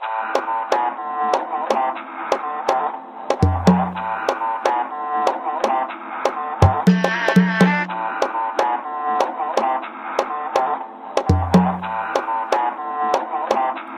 Thank you.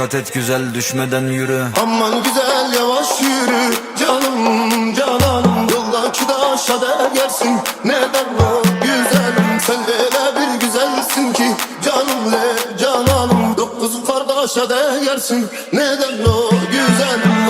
Dikkat et güzel düşmeden yürü. Aman güzel yavaş yürü. Canım cananım Yoldaki taşa değersin neden o güzelim Sen öyle bir güzelsin ki. Canım le cananım Dokuz kardeşe değersin neden o güzelim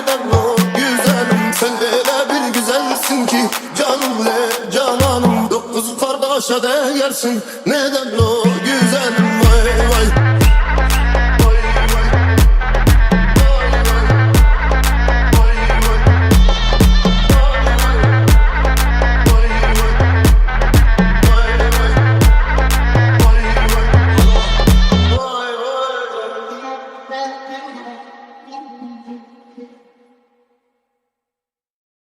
neden o güzelim? Sen öyle bir güzelsin ki canım le cananım Dokuz kardeşe değersin. Neden o güzel